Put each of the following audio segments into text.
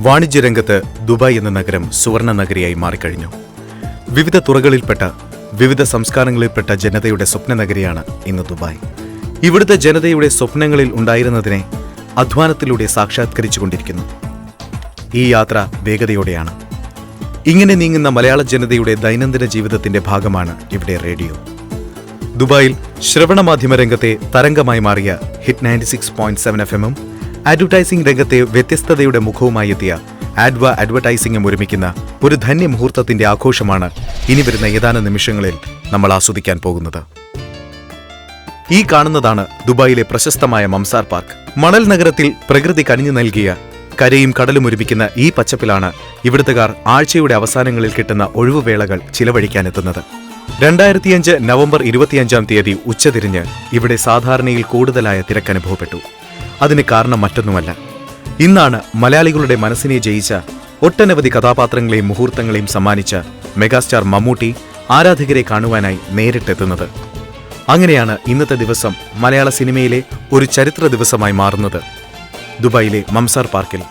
വാണിജ്യരംഗത്ത് Dubai എന്ന നഗരം സുവർണ നഗരിയായി മാറിക്കഴിഞ്ഞു. വിവിധ തുറകളിൽപ്പെട്ട വിവിധ സംസ്കാരങ്ങളിൽപ്പെട്ട ജനതയുടെ സ്വപ്ന നഗരിയാണ് ഇന്ന് ദുബായ്. ഇവിടുത്തെ ജനതയുടെ സ്വപ്നങ്ങളിൽ ഉണ്ടായിരുന്നതിനെ അധ്വാനത്തിലൂടെ സാക്ഷാത്കരിച്ചുകൊണ്ടിരിക്കുന്നു. ഈ യാത്ര വേഗതയോടെയാണ്. ഇങ്ങനെ നീങ്ങുന്ന മലയാള ജനതയുടെ ദൈനംദിന ജീവിതത്തിന്റെ ഭാഗമാണ് ഇവിടെ റേഡിയോ. ദുബായിൽ ശ്രവണ മാധ്യമ രംഗത്തെ തരംഗമായി മാറിയ hit ninety six point seven F എമ്മും അഡ്വർടൈസിംഗ് രംഗത്തെ വ്യത്യസ്തതയുടെ മുഖവുമായി എത്തിയ ആഡ്വ അഡ്വർടൈസിംഗും ഒരുമിക്കുന്ന ഒരു ധന്യ മുഹൂർത്തത്തിന്റെ ആഘോഷമാണ് ഇനി വരുന്ന ഏതാനും നിമിഷങ്ങളിൽ നമ്മൾ ആസ്വദിക്കാൻ പോകുന്നത്. ഈ കാണുന്നതാണ് ദുബായിലെ പ്രശസ്തമായ മംസാർ പാർക്ക്. മണൽ നഗരത്തിൽ പ്രകൃതി കനിഞ്ഞു നൽകിയ കരയും കടലും ഒരുമിക്കുന്ന ഈ പച്ചപ്പിലാണ് ഇവിടുത്തുകാർ ആഴ്ചയുടെ അവസാനങ്ങളിൽ കിട്ടുന്ന ഒഴിവുവേളകൾ ചിലവഴിക്കാനെത്തുന്നത്. രണ്ടായിരത്തിയഞ്ച് നവംബർ ഇരുപത്തിയഞ്ചാം തീയതി ഉച്ചതിരിഞ്ഞ് ഇവിടെ സാധാരണയിൽ കൂടുതലായ തിരക്കനുഭവപ്പെട്ടു. അതിന് കാരണം മറ്റൊന്നുമല്ല. ഇന്നാണ് മലയാളികളുടെ മനസ്സിനെ ജയിച്ച ഒട്ടനവധി കഥാപാത്രങ്ങളെയും മുഹൂർത്തങ്ങളെയും സമ്മാനിച്ച മെഗാസ്റ്റാർ മമ്മൂട്ടി ആരാധകരെ കാണുവാനായി നേരിട്ടെത്തുന്നത്. അങ്ങനെയാണ് ഇന്നത്തെ ദിവസം മലയാള സിനിമയിലെ ഒരു ചരിത്ര ദിവസമായി മാറുന്നത്. ദുബായിലെ മംസാർ പാർക്കിൽ.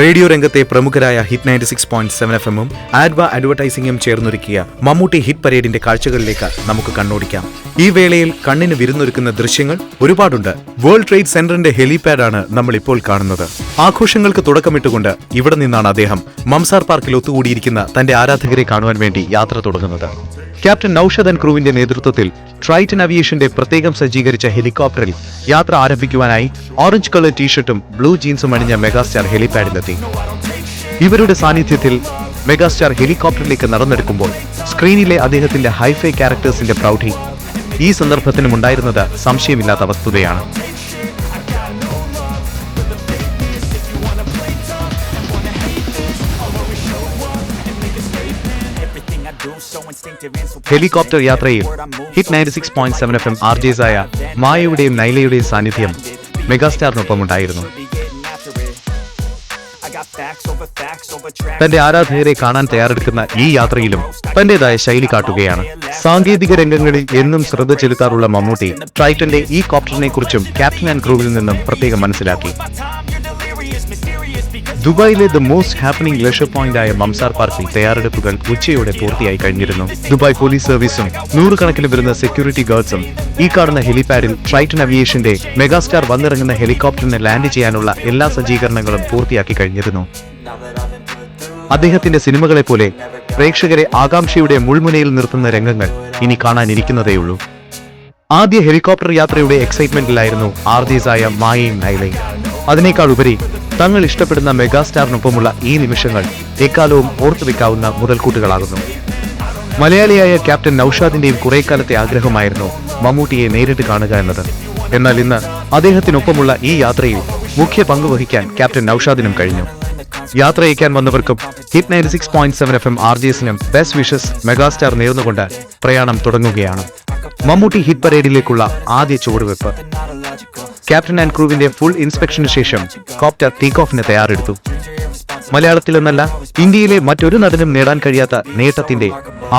റേഡിയോ രംഗത്തെ പ്രമുഖരായ hit ninety six point seven F എമ്മും ആഡ്വ അഡ്വർടൈസിംഗും ചേർന്നൊരുക്കിയ മമ്മൂട്ടി ഹിറ്റ് പരേഡിന്റെ കാഴ്ചകളിലേക്ക് നമുക്ക് കണ്ണോടിക്കാം. ഈ വേളയിൽ കണ്ണിന് വിരുന്നൊരുക്കുന്ന ദൃശ്യങ്ങൾ ഒരുപാടുണ്ട്. വേൾഡ് ട്രേഡ് സെന്ററിന്റെ ഹെലിപാഡാണ് നമ്മൾ ഇപ്പോൾ കാണുന്നത്. ആഘോഷങ്ങൾക്ക് തുടക്കമിട്ടുകൊണ്ട് ഇവിടെ നിന്നാണ് അദ്ദേഹം മംസാർ പാർക്കിൽ ഒത്തുകൂടിയിരിക്കുന്ന തന്റെ ആരാധകരെ കാണുവാൻ വേണ്ടി യാത്ര തുടങ്ങുന്നത്. ക്യാപ്റ്റൻ നൌഷദൻ ക്രൂവിന്റെ നേതൃത്വത്തിൽ ട്രൈറ്റൻ അവിയേഷന്റെ പ്രത്യേകം സജ്ജീകരിച്ച ഹെലികോപ്റ്ററിൽ യാത്ര ആരംഭിക്കുവാനായി ഓറഞ്ച് കളർ ടീഷർട്ടും ബ്ലൂ ജീൻസും അണിഞ്ഞ മെഗാസ്റ്റാർ ഹെലിപാഡിലെത്തി. ഇവരുടെ സാന്നിധ്യത്തിൽ മെഗാസ്റ്റാർ ഹെലികോപ്റ്ററിലേക്ക് നടന്നെടുക്കുമ്പോൾ സ്ക്രീനിലെ അദ്ദേഹത്തിന്റെ ഹൈഫൈ ക്യാരക്ടേഴ്സിന്റെ പ്രൗഢി ഈ സന്ദർഭത്തിനുമുണ്ടായിരുന്നത് സംശയമില്ലാത്ത വസ്തുതയാണ്. ഹെലികോപ്റ്റർ യാത്രയിൽ hit ninety six point seven F M R ജെസായ മായയുടെയും നൈലയുടെയും സാന്നിധ്യം മെഗാസ്റ്റാറിനൊപ്പം ഉണ്ടായിരുന്നു തന്റെ ആരാധകരെ കാണാൻ തയ്യാറെടുക്കുന്ന ഈ യാത്രയിലും തന്റേതായ ശൈലി കാട്ടുകയാണ്. സാങ്കേതിക രംഗങ്ങളിൽ എന്നും ശ്രദ്ധ ചെലുത്താറുള്ള മമ്മൂട്ടി ട്രൈറ്റന്റെ ഈ കോപ്റ്ററിനെ കുറിച്ചും ക്യാപ്റ്റൻ ആൻഡ് ക്രൂവിൽ നിന്നും പ്രത്യേകം മനസ്സിലാക്കി. ദുബായിലെ the most happening leisure point ആയ മംസാർ പാർക്കിൽ തയ്യാറെടുപ്പുകൾ ഉച്ചയോടെ പൂർത്തിയായി കഴിഞ്ഞിരുന്നു. ദുബായ് പോലീസ് സർവീസും നൂറുകണക്കിന് വരുന്ന സെക്യൂരിറ്റി ഗാർഡ്സും ഈ കാണുന്ന ഹെലിപാഡിൽ ട്രൈറ്റൻ അവിയേഷന്റെ മെഗാസ്റ്റാർ വന്നിറങ്ങുന്ന ഹെലികോപ്റ്ററിനെ ലാൻഡ് ചെയ്യാനുള്ള എല്ലാ സജ്ജീകരണങ്ങളും പൂർത്തിയാക്കി കഴിഞ്ഞിരുന്നു. അദ്ദേഹത്തിന്റെ സിനിമകളെ പോലെ പ്രേക്ഷകരെ ആകാംക്ഷയുടെ മുൾമുനയിൽ നിർത്തുന്ന രംഗങ്ങൾ ഇനി കാണാനിരിക്കുന്നതേയുള്ളൂ. ആദ്യ ഹെലികോപ്റ്റർ യാത്രയുടെ എക്സൈറ്റ്മെന്റിലായിരുന്നു ആർജീസായ മായയും നൈലയും അതിനേക്കാൾ ഉപരി തങ്ങൾ ഇഷ്ടപ്പെടുന്ന മെഗാസ്റ്റാറിനൊപ്പമുള്ള ഈ നിമിഷങ്ങൾ എക്കാലവും ഓർത്തുവെക്കാവുന്ന മുതൽക്കൂട്ടുകളാകുന്നു. മലയാളിയായ ക്യാപ്റ്റൻ നൌഷാദിന്റെയും കുറെ കാലത്തെ ആഗ്രഹമായിരുന്നു മമ്മൂട്ടിയെ നേരിട്ട് കാണുക എന്നത്. എന്നാൽ ഇന്ന് അദ്ദേഹത്തിനൊപ്പമുള്ള ഈ യാത്രയിൽ മുഖ്യ പങ്ക് വഹിക്കാൻ ക്യാപ്റ്റൻ നൌഷാദിനും കഴിഞ്ഞു. യാത്ര അയക്കാൻ വന്നവർക്കും hit ninety six point seven F M R J എസിനും best wishes megastar നേർന്നുകൊണ്ട് പ്രയാണം തുടങ്ങുകയാണ്. മമ്മൂട്ടി ഹിറ്റ് പരേഡിലേക്കുള്ള ആദ്യ ചുവടുവെപ്പ്. ക്യാപ്റ്റൻ ആൻഡ് ക്രൂവിന്റെ ഫുൾ ഇൻസ്പെക്ഷന് ശേഷം കോപ്റ്റർ ടേക്ക് ഓഫിന് തയ്യാറെടുത്തു. മലയാളത്തിലെന്നല്ല ഇന്ത്യയിലെ മറ്റൊരു നടനും നേടാൻ കഴിയാത്ത നേട്ടത്തിന്റെ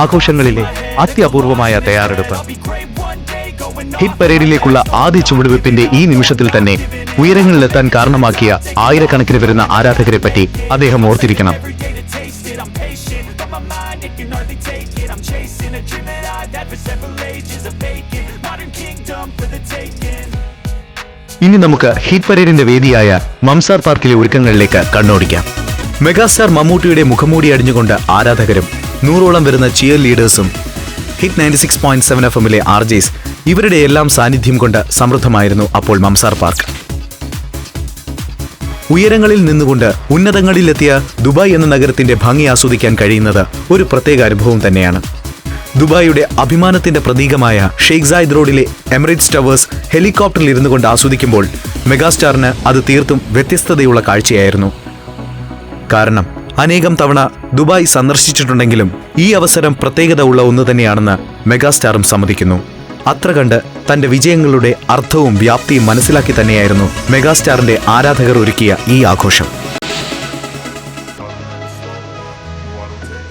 ആഘോഷങ്ങളിലെ അത്യപൂർവമായ തയ്യാറെടുപ്പ്. ഹിറ്റ് പരേഡിലേക്കുള്ള ആദ്യ ചുവടുവെപ്പിന്റെ ഈ നിമിഷത്തിൽ തന്നെ ഉയരങ്ങളിലെത്താൻ കാരണമാക്കിയ ആയിരക്കണക്കിന് വരുന്ന ആരാധകരെ പറ്റി അദ്ദേഹം ഓർത്തിരിക്കണം. ഇനി നമുക്ക് ഹിറ്റ് പരേഡിന്റെ വേദിയായ മംസാർ പാർക്കിലെ ഒരുക്കങ്ങളിലേക്ക് കണ്ണോടിക്കാം. മെഗാസ്റ്റാർ മമ്മൂട്ടിയുടെ മുഖംമൂടി അടിഞ്ഞുകൊണ്ട് ആരാധകരും നൂറോളം വരുന്ന cheer ലീഡേഴ്സും hit ninety six point seven F എമ്മിലെ ആർ ജെസ് ഇവരുടെ എല്ലാം സാന്നിധ്യം കൊണ്ട് സമൃദ്ധമായിരുന്നു അപ്പോൾ മംസാർ പാർക്ക്. ഉയരങ്ങളിൽ നിന്നുകൊണ്ട് ഉന്നതങ്ങളിലെത്തിയ ദുബായ് എന്ന നഗരത്തിന്റെ ഭംഗി ആസ്വദിക്കാൻ കഴിയുന്നത് ഒരു പ്രത്യേക അനുഭവം തന്നെയാണ്. ദുബായിയുടെ അഭിമാനത്തിന്റെ പ്രതീകമായ ഷെയ്ഖ് സായിദ് റോഡിലെ എമിറേറ്റ്സ് ടവേഴ്സ് ഹെലികോപ്റ്ററിൽ ഇരുന്നു കൊണ്ട് ആസ്വദിക്കുമ്പോൾ മെഗാസ്റ്റാറിന് അത് തീർത്തും വ്യത്യസ്തതയുള്ള കാഴ്ചയായിരുന്നു. കാരണം അനേകം തവണ ദുബായ് സന്ദർശിച്ചിട്ടുണ്ടെങ്കിലും ഈ അവസരം പ്രത്യേകത ഉള്ള ഒന്ന് തന്നെയാണെന്ന് മെഗാസ്റ്റാറും സമ്മതിക്കുന്നു. അത്ര കണ്ട് തന്റെ വിജയങ്ങളുടെ അർത്ഥവും വ്യാപ്തിയും മനസ്സിലാക്കി തന്നെയായിരുന്നു മെഗാസ്റ്റാറിന്റെ ആരാധകർ ഒരുക്കിയ ഈ ആഘോഷം.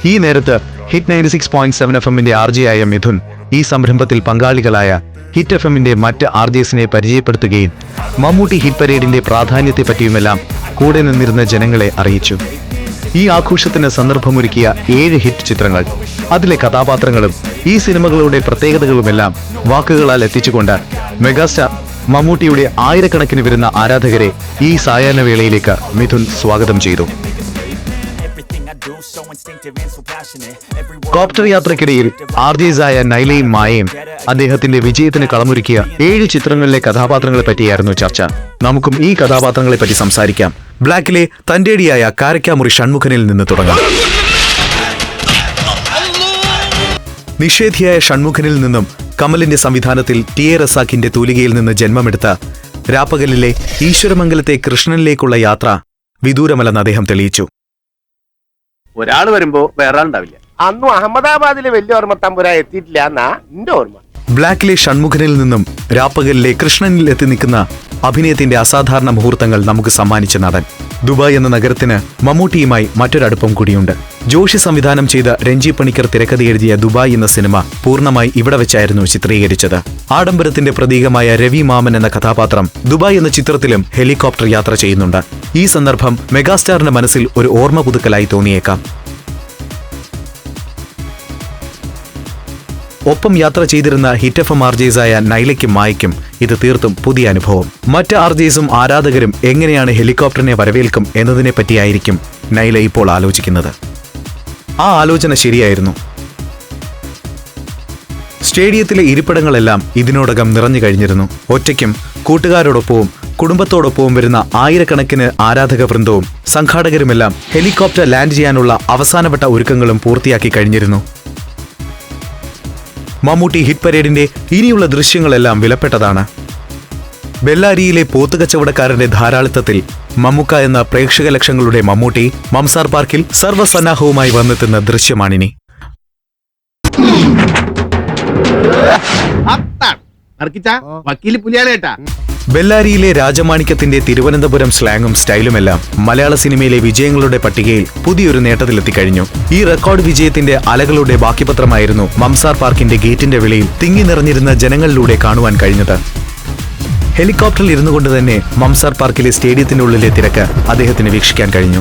ഈ നേരത്ത് hit ninety six point seven F എമ്മിന്റെ ആർ ആയ മിഥുൻ ഈ സംരംഭത്തിൽ പങ്കാളികളായ ഹിറ്റ് എഫ് എമ്മിന്റെ മറ്റ് ആർ ജെസിനെ പരിചയപ്പെടുത്തുകയും മമ്മൂട്ടി ഹിറ്റ് പരേഡിന്റെ പ്രാധാന്യത്തെപ്പറ്റിയുമെല്ലാം കൂടെ നിന്നിരുന്ന ജനങ്ങളെ അറിയിച്ചു. ഈ ആഘോഷത്തിന് സന്ദർഭമൊരുക്കിയ ഏഴ് ഹിറ്റ് ചിത്രങ്ങൾ. അതിലെ കഥാപാത്രങ്ങളും ഈ സിനിമകളുടെ പ്രത്യേകതകളുമെല്ലാം വാക്കുകളാൽ എത്തിച്ചുകൊണ്ട് മെഗാസ്റ്റാർ മമ്മൂട്ടിയുടെ ആയിരക്കണക്കിന് വരുന്ന ആരാധകരെ ഈ സായാഹ്ന വേളയിലേക്ക് മിഥുൻ സ്വാഗതം ചെയ്തു. കോപ്റ്റർ യാത്രക്കിടയിൽ ആർജീസായ നൈലയും മായയും അദ്ദേഹത്തിന്റെ വിജയത്തിന് കളമൊരുക്കിയ ഏഴ് ചിത്രങ്ങളിലെ കഥാപാത്രങ്ങളെ പറ്റിയായിരുന്നു ചർച്ച. നമുക്കും ഈ കഥാപാത്രങ്ങളെ പറ്റി സംസാരിക്കാം. ബ്ലാക്കിലെ തന്റേടിയായ കാരക്കാമുറി ഷൺമുഖനിൽ നിന്ന് തുടങ്ങാം. നിഷേധിയായ ഷൺമുഖനിൽ നിന്നും കമലിന്റെ സംവിധാനത്തിൽ ടി എ റസാഖിന്റെ തൂലികയിൽ നിന്ന് ജന്മമെടുത്ത രാപ്പകലിലെ ഈശ്വരമംഗലത്തെ കൃഷ്ണനിലേക്കുള്ള യാത്ര വിദൂരമല്ലെന്ന് അദ്ദേഹം തെളിയിച്ചു. ഒരാൾ വരുമ്പോ വേറെ ആളുണ്ടാവില്ല അന്നും അഹമ്മദാബാദിലെ വലിയ ഓർമ്മ തമ്പുര എത്തിയിട്ടില്ല എന്നാ എന്റെ ഓർമ്മ. ബ്ലാക്കിലെ ഷൺമുഖനിൽ നിന്നും രാപ്പകലിലെ കൃഷ്ണനിൽ എത്തി നിൽക്കുന്ന അഭിനയത്തിന്റെ അസാധാരണ മുഹൂർത്തങ്ങൾ നമുക്ക് സമ്മാനിച്ച നടൻ. ദുബായ് എന്ന നഗരത്തിന് മമ്മൂട്ടിയുമായി മറ്റൊരടുപ്പം കൂടിയുണ്ട്. ജോഷി സംവിധാനം ചെയ്ത രഞ്ജി പണിക്കർ തിരക്കഥ എഴുതിയ ദുബായ് എന്ന സിനിമ പൂർണമായി ഇവിടെ വെച്ചായിരുന്നു ചിത്രീകരിച്ചത്. ആഡംബരത്തിന്റെ പ്രതീകമായ രവി മാമൻ എന്ന കഥാപാത്രം ദുബായ് എന്ന ചിത്രത്തിലും ഹെലികോപ്റ്റർ യാത്ര ചെയ്യുന്നുണ്ട്. ഈ സന്ദർഭം മെഗാസ്റ്റാറിന്റെ മനസ്സിൽ ഒരു ഓർമ്മ പുതുക്കലായി തോന്നിയേക്കാം. ഒപ്പം യാത്ര ചെയ്തിരുന്ന ഹിറ്റ് എം ആർജേസായ നൈലയ്ക്കും മായ്ക്കും ഇത് തീർത്തും പുതിയ അനുഭവം. മറ്റ് ആർജേസും ആരാധകരും എങ്ങനെയാണ് ഹെലികോപ്റ്ററിനെ വരവേൽക്കും എന്നതിനെ പറ്റിയായിരിക്കും നൈല ഇപ്പോൾ ആലോചിക്കുന്നത്. ആ ആലോചന ശരിയായിരുന്നു. സ്റ്റേഡിയത്തിലെ ഇരിപ്പിടങ്ങളെല്ലാം ഇതിനോടകം നിറഞ്ഞു കഴിഞ്ഞിരുന്നു. ഒറ്റയ്ക്കും കൂട്ടുകാരോടൊപ്പവും കുടുംബത്തോടൊപ്പവും വരുന്ന ആയിരക്കണക്കിന് ആരാധക വൃന്ദവും സംഘാടകരുമെല്ലാം ഹെലികോപ്റ്റർ ലാൻഡ് ചെയ്യാനുള്ള അവസാനവട്ട ഒരുക്കങ്ങളും പൂർത്തിയാക്കി കഴിഞ്ഞിരുന്നു. മമ്മൂട്ടി ഹിറ്റ് പരേഡിന്റെ ഇനിയുള്ള ദൃശ്യങ്ങളെല്ലാം വിലപ്പെട്ടതാണ്. ബെല്ലാരിയിലെ പോത്തുകച്ചവടക്കാരന്റെ ധാരാളിത്തത്തിൽ മമ്മുക്ക എന്ന പ്രേക്ഷക ലക്ഷങ്ങളുടെ മമ്മൂട്ടി മംസാർ പാർക്കിൽ സർവസന്നാഹവുമായി വന്നെത്തുന്ന ദൃശ്യമാണിനി. വക്കീൽ പുലിയാലേട്ടാ ബെല്ലാരിയിലെ രാജമാണിക്യത്തിന്റെ തിരുവനന്തപുരം സ്ലാങ്ങും സ്റ്റൈലുമെല്ലാം മലയാള സിനിമയിലെ വിജയങ്ങളുടെ പട്ടികയിൽ പുതിയൊരു നേട്ടത്തിലെത്തിക്കഴിഞ്ഞു. ഈ റെക്കോർഡ് വിജയത്തിന്റെ അലകളുടെ ബാക്കിപത്രമായിരുന്നു മംസാർ പാർക്കിന്റെ ഗേറ്റിന്റെ വെളിയിൽ തിങ്ങി നിറഞ്ഞിരുന്ന ജനങ്ങളിലൂടെ കാണുവാൻ കഴിഞ്ഞത്. ഹെലികോപ്റ്ററിൽ ഇരുന്നുകൊണ്ട് തന്നെ മംസാർ പാർക്കിലെ സ്റ്റേഡിയത്തിന്റെ ഉള്ളിലെ തിരക്ക് അദ്ദേഹത്തിന് വീക്ഷിക്കാൻ കഴിഞ്ഞു.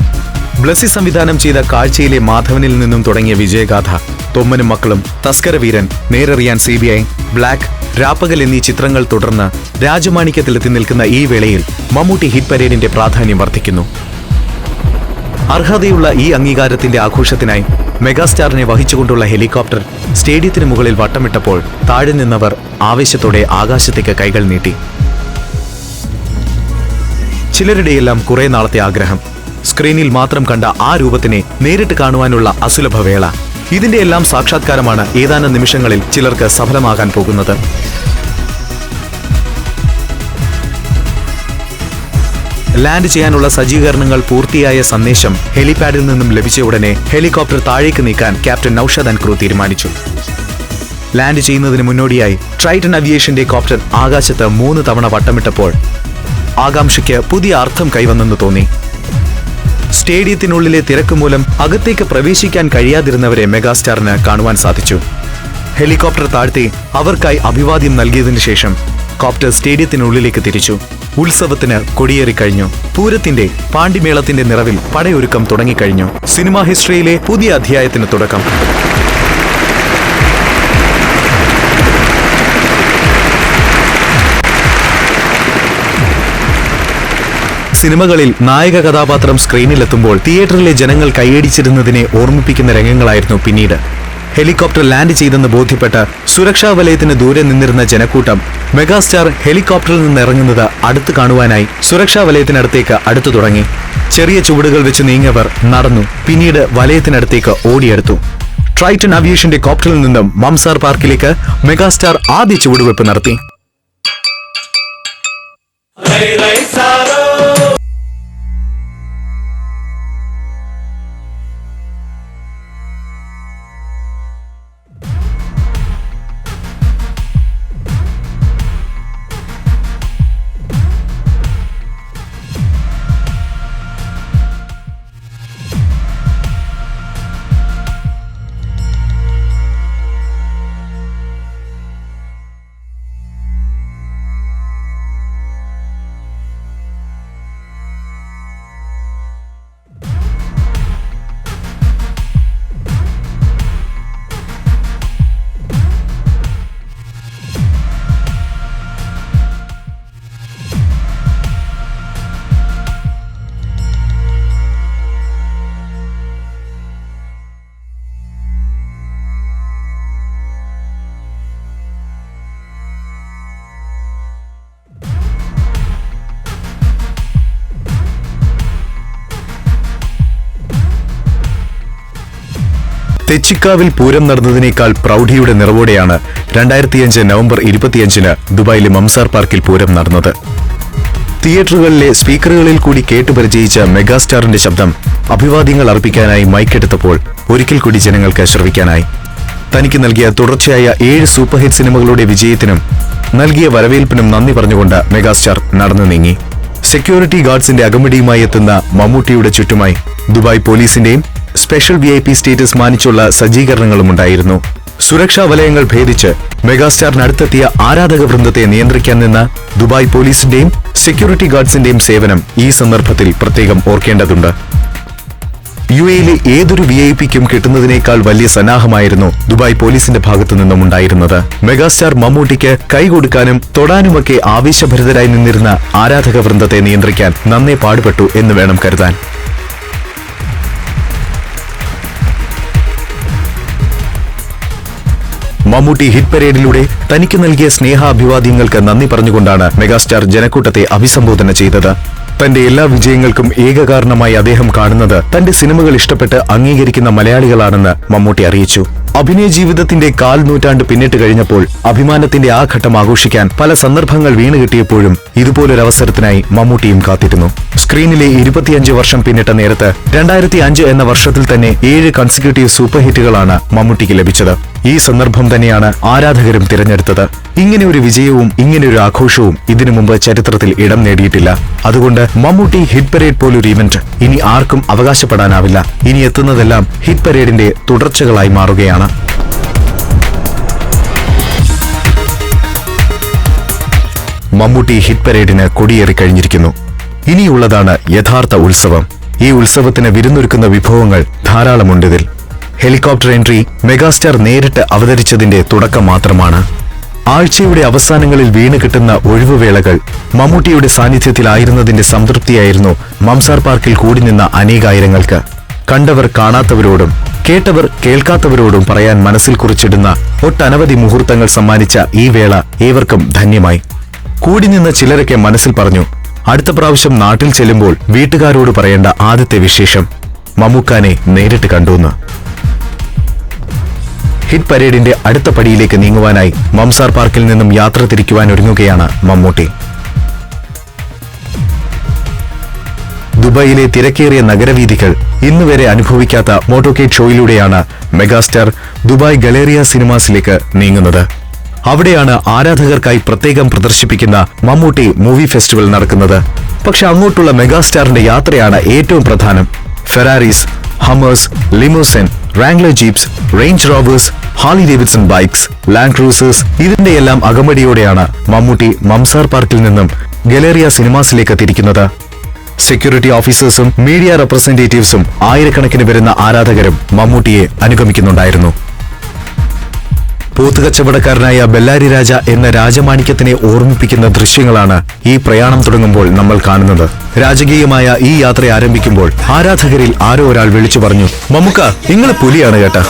ബ്ലസി സംവിധാനം ചെയ്ത കാഴ്ചയിലെ മാധവനിൽ നിന്നും തുടങ്ങിയ വിജയഗാഥ തൊമ്മനും മക്കളും Thaskaraveeran Nerariyan C B I Black Rappakal എന്നീ ചിത്രങ്ങൾ തുടർന്ന് രാജമാണിക്യത്തിലെത്തി നിൽക്കുന്ന ഈ വേളയിൽ മമ്മൂട്ടി ഹിറ്റ് പരേഡിന്റെ പ്രാധാന്യം വർദ്ധിക്കുന്നു. അർഹതയുള്ള ഈ അംഗീകാരത്തിന്റെ ആഘോഷത്തിനായി മെഗാസ്റ്റാറിനെ വഹിച്ചുകൊണ്ടുള്ള ഹെലികോപ്റ്റർ സ്റ്റേഡിയത്തിന് മുകളിൽ വട്ടമിട്ടപ്പോൾ താഴെ നിന്നവർ ആവേശത്തോടെ ആകാശത്തേക്ക് കൈകൾ നീട്ടി. ചിലരുടെയെല്ലാം കുറെ നാളത്തെ ആഗ്രഹം. സ്ക്രീനിൽ മാത്രം കണ്ട ആ രൂപത്തിനെ നേരിട്ട് കാണുവാനുള്ള അസുലഭ വേള ഇതിന്റെ എല്ലാം സാക്ഷാത്കാരമാണ് ഏതാനും നിമിഷങ്ങളിൽ ചിലർക്ക് സഫലമാകാൻ പോകുന്നത്. ലാൻഡ് ചെയ്യാനുള്ള സജ്ജീകരണങ്ങൾ പൂർത്തിയായ സന്ദേശം ഹെലിപാഡിൽ നിന്നും ലഭിച്ച ഉടനെ ഹെലികോപ്റ്റർ താഴേക്ക് നീക്കാൻ ക്യാപ്റ്റൻ നൌഷദ് ക്രൂ തീരുമാനിച്ചു. ലാൻഡ് ചെയ്യുന്നതിന് മുന്നോടിയായി ട്രൈറ്റൺ അവിയേഷന്റെ കോപ്റ്റർ ആകാശത്ത് മൂന്ന് തവണ വട്ടമിട്ടപ്പോൾ ആകാംക്ഷയ്ക്ക് പുതിയ അർത്ഥം കൈവന്നെന്ന് തോന്നി. സ്റ്റേഡിയത്തിനുള്ളിലെ തിരക്ക് മൂലം അകത്തേക്ക് പ്രവേശിക്കാൻ കഴിയാതിരുന്നവരെ മെഗാസ്റ്റാറിന് കാണുവാൻ സാധിച്ചു. ഹെലികോപ്റ്റർ താഴ്ത്തി അവർക്കായി അഭിവാദ്യം നൽകിയതിനു ശേഷം കോപ്റ്റർ സ്റ്റേഡിയത്തിനുള്ളിലേക്ക് തിരിച്ചു. ഉത്സവത്തിന് കൊടിയേറിക്കഴിഞ്ഞു പൂരത്തിന്റെ പാണ്ടിമേളത്തിന്റെ നിറവിൽ പടയൊരുക്കം തുടങ്ങിക്കഴിഞ്ഞു. സിനിമാ ഹിസ്റ്ററിയിലെ പുതിയ അധ്യായത്തിന് തുടക്കം. സിനിമകളിൽ നായക കഥാപാത്രം സ്ക്രീനിലെത്തുമ്പോൾ തിയേറ്ററിലെ ജനങ്ങൾ കൈയടിച്ചിരുന്നതിനെ ഓർമ്മിപ്പിക്കുന്ന രംഗങ്ങളായിരുന്നു പിന്നീട്. ഹെലികോപ്റ്റർ ലാൻഡ് ചെയ്തെന്ന് ബോധ്യപ്പെട്ട് സുരക്ഷാ വലയത്തിന് ദൂരെ നിന്നിരുന്ന ജനക്കൂട്ടം മെഗാസ്റ്റാർ ഹെലികോപ്റ്ററിൽ നിന്ന് ഇറങ്ങുന്നത് അടുത്ത് കാണുവാനായി സുരക്ഷാ വലയത്തിനടുത്തേക്ക് അടുത്തു തുടങ്ങി. ചെറിയ ചുവടുകൾ വെച്ച് നീങ്ങിയവർ നടന്നു പിന്നീട് വലയത്തിനടുത്തേക്ക് ഓടിയെടുത്തു. ട്രൈറ്റൺ അവിയേഷന്റെ കോപ്റ്ററിൽ നിന്നും മംസാർ പാർക്കിലേക്ക് മെഗാസ്റ്റാർ ആദ്യ ചുവടുവെപ്പ് നടത്തി. തെച്ചിക്കാവിൽ പൂരം നടന്നതിനേക്കാൾ പ്രൗഢിയുടെ നിറവോടെയാണ് രണ്ടായിരത്തിയഞ്ച് നവംബർ ഇരുപത്തിയഞ്ചിന് ദുബായിലെ മംസാർ പാർക്കിൽ പൂരം നടന്നത്. തിയേറ്ററുകളിലെ സ്പീക്കറുകളിൽ കൂടി കേട്ടുപരിചയിച്ച മെഗാസ്റ്റാറിന്റെ ശബ്ദം അഭിവാദ്യങ്ങൾ അർപ്പിക്കാനായി മൈക്കെടുത്തപ്പോൾ ഒരിക്കൽ കൂടി ജനങ്ങൾക്ക് ശ്രവിക്കാനായി. തനിക്ക് നൽകിയ തുടർച്ചയായ ഏഴ് സൂപ്പർ ഹിറ്റ് സിനിമകളുടെ വിജയത്തിനും നൽകിയ വരവേൽപ്പിനും നന്ദി പറഞ്ഞുകൊണ്ട് മെഗാസ്റ്റാർ നടന്നു നീങ്ങി. സെക്യൂരിറ്റി ഗാർഡ്സിന്റെ അകമ്പടിയുമായി എത്തുന്ന മമ്മൂട്ടിയുടെ ചുറ്റുമായി ദുബായ് പോലീസിന്റെയും special V I P status മാനിച്ചുള്ള സജ്ജീകരണങ്ങളും ഉണ്ടായിരുന്നു. സുരക്ഷാ വലയങ്ങൾ ഭേദിച്ച് മെഗാസ്റ്റാറിനടുത്തെത്തിയ ആരാധക വൃന്ദത്തെ നിയന്ത്രിക്കാൻ നിന്ന ദുബായ് പോലീസിന്റെയും സെക്യൂരിറ്റി ഗാർഡ്സിന്റെയും സേവനം ഈ സന്ദർഭത്തിൽ പ്രത്യേകം ഓർക്കേണ്ടതുണ്ട്. യു എയിലെ ഏതൊരു വി ഐ പിക്കും കിട്ടുന്നതിനേക്കാൾ വലിയ സന്നാഹമായിരുന്നു ദുബായ് പോലീസിന്റെ ഭാഗത്തു നിന്നും ഉണ്ടായിരുന്നത്. മെഗാസ്റ്റാർ മമ്മൂട്ടിക്ക് കൈകൊടുക്കാനും തൊടാനുമൊക്കെ ആവേശഭരിതരായി നിന്നിരുന്ന ആരാധക വൃന്ദത്തെ നിയന്ത്രിക്കാൻ നന്നേ പാടുപെട്ടു എന്ന് വേണം കരുതാൻ. മമ്മൂട്ടി ഹിറ്റ് പരേഡിലൂടെ തനിക്ക് നൽകിയ സ്നേഹാഭിവാദ്യങ്ങൾക്ക് നന്ദി പറഞ്ഞുകൊണ്ടാണ് മെഗാസ്റ്റാർ ജനക്കൂട്ടത്തെ അഭിസംബോധന ചെയ്തത്. തന്റെ എല്ലാ വിജയങ്ങൾക്കും ഏകകാരണമായി അദ്ദേഹം കാണുന്നത് തന്റെ സിനിമകൾ ഇഷ്ടപ്പെട്ട് അംഗീകരിക്കുന്ന മലയാളികളാണെന്ന് മമ്മൂട്ടി അറിയിച്ചു. അഭിനയ ജീവിതത്തിന്റെ കാൽ നൂറ്റാണ്ട് പിന്നിട്ട് കഴിഞ്ഞപ്പോൾ അഭിമാനത്തിന്റെ ആ ഘട്ടം ആഘോഷിക്കാൻ പല സന്ദർഭങ്ങൾ വീണ് കിട്ടിയപ്പോഴും ഇതുപോലൊരവസരത്തിനായി മമ്മൂട്ടിയും കാത്തിരുന്നു. സ്ക്രീനിലെ ഇരുപത്തിയഞ്ച് വർഷം പിന്നിട്ട നേരത്ത് രണ്ടായിരത്തി അഞ്ച് എന്ന വർഷത്തിൽ തന്നെ ഏഴ് കൺസിക്യൂട്ടീവ് സൂപ്പർ ഹിറ്റുകളാണ് മമ്മൂട്ടിക്ക് ലഭിച്ചത്. ഈ സന്ദർഭം തന്നെയാണ് ആരാധകരും തിരഞ്ഞെടുത്തത്. ഇങ്ങനെ ഒരു വിജയവും ഇങ്ങനെ ഒരു ആഘോഷവും ഇതിനു മുമ്പ് ചരിത്രത്തിൽ ഇടം നേടിയിട്ടില്ല. അതുകൊണ്ട് മമ്മൂട്ടി ഹിറ്റ് പരേഡ് പോലൊരു ഇവന്റ് ഇനി ആർക്കും അവകാശപ്പെടാനാവില്ല. ഇനി എത്തുന്നതെല്ലാം ഹിറ്റ് പരേഡിന്റെ തുടർച്ചകളായി മാറുകയാണ്. മമ്മൂട്ടി ഹിറ്റ് പരേഡിന് കൊടിയേറി കഴിഞ്ഞിരിക്കുന്നു. ഇനിയുള്ളതാണ് യഥാർത്ഥ ഉത്സവം. ഈ ഉത്സവത്തിന് വിരുന്നൊരുക്കുന്ന വിഭവങ്ങൾ ധാരാളമുണ്ടിതിൽ ഹെലികോപ്റ്റർ എൻട്രി മെഗാസ്റ്റാർ നേരിട്ട് അവതരിച്ചതിന്റെ തുടക്കം മാത്രമാണ്. ആഴ്ചയുടെ അവസാനങ്ങളിൽ വീണ് കിട്ടുന്ന ഒഴിവുവേളകൾ മമ്മൂട്ടിയുടെ സാന്നിധ്യത്തിലായിരുന്നതിന്റെ സംതൃപ്തിയായിരുന്നു മംസാർ പാർക്കിൽ കൂടി നിന്ന അനേകായിരങ്ങൾക്ക്. കണ്ടവർ കാണാത്തവരോടും കേട്ടവർ കേൾക്കാത്തവരോടും പറയാൻ മനസ്സിൽ കുറിച്ചിടുന്ന ഒട്ടനവധി മുഹൂർത്തങ്ങൾ സമ്മാനിച്ച ഈ വേള ഏവർക്കും ധന്യമായി. കൂടി നിന്ന ചിലരൊക്കെ മനസ്സിൽ പറഞ്ഞു അടുത്ത പ്രാവശ്യം നാട്ടിൽ ചെല്ലുമ്പോൾ വീട്ടുകാരോട് പറയേണ്ട ആദ്യത്തെ വിശേഷം മമ്മൂക്കാനെ നേരിട്ട് കണ്ടുവന്ന്. ഹിറ്റ് പരേഡിന്റെ അടുത്ത പടിയിലേക്ക് നീങ്ങുവാനായി മംസാർ പാർക്കിൽ നിന്നും യാത്ര തിരിക്കുവാൻ ഒരുങ്ങുകയാണ് മമ്മൂട്ടി. ദുബായിലെ തിരക്കേറിയ നഗരവീഥികൾ ഇന്നുവരെ അനുഭവിക്കാത്ത മോട്ടോക്കേറ്റ് ഷോയിലൂടെയാണ് മെഗാസ്റ്റാർ ദുബായ് ഗലേറിയ സിനിമാസിലേക്ക് നീങ്ങുന്നത്. അവിടെയാണ് ആരാധകർക്കായി പ്രത്യേകം പ്രദർശിപ്പിക്കുന്ന മമ്മൂട്ടി മൂവി ഫെസ്റ്റിവൽ നടക്കുന്നത്. പക്ഷെ അങ്ങോട്ടുള്ള മെഗാസ്റ്റാറിന്റെ യാത്രയാണ് ഏറ്റവും പ്രധാനം. Ferraris Hummers limousine Wrangler jeeps Range Rovers Harley Davidson bikes Land Cruisers ഇതിന്റെയെല്ലാം അകമ്പടിയോടെയാണ് മമ്മൂട്ടി മംസാർ പാർക്കിൽ നിന്നും ഗലേറിയ സിനിമാസിലേക്ക് തിരിക്കുന്നത്. സെക്യൂരിറ്റി ഓഫീസേഴ്സും മീഡിയ റെപ്രസെന്റേറ്റീവ്സും ആയിരക്കണക്കിന് വരുന്ന ആരാധകരും മമ്മൂട്ടിയെ അനുഗമിക്കുന്നുണ്ടായിരുന്നു. പോത്തുകച്ചവടക്കാരനായ ബെല്ലാരി രാജ എന്ന രാജമാണിക്യത്തിനെ ഓർമ്മിപ്പിക്കുന്ന ദൃശ്യങ്ങളാണ് ഈ പ്രയാണം തുടങ്ങുമ്പോൾ നമ്മൾ കാണുന്നത്. രാജകീയമായ ഈ യാത്ര ആരംഭിക്കുമ്പോൾ ആരാധകരിൽ ആരോ ഒരാൾ വിളിച്ചു പറഞ്ഞു മമ്മുക്ക നിങ്ങൾ പുലിയാണ് കേട്ടാ.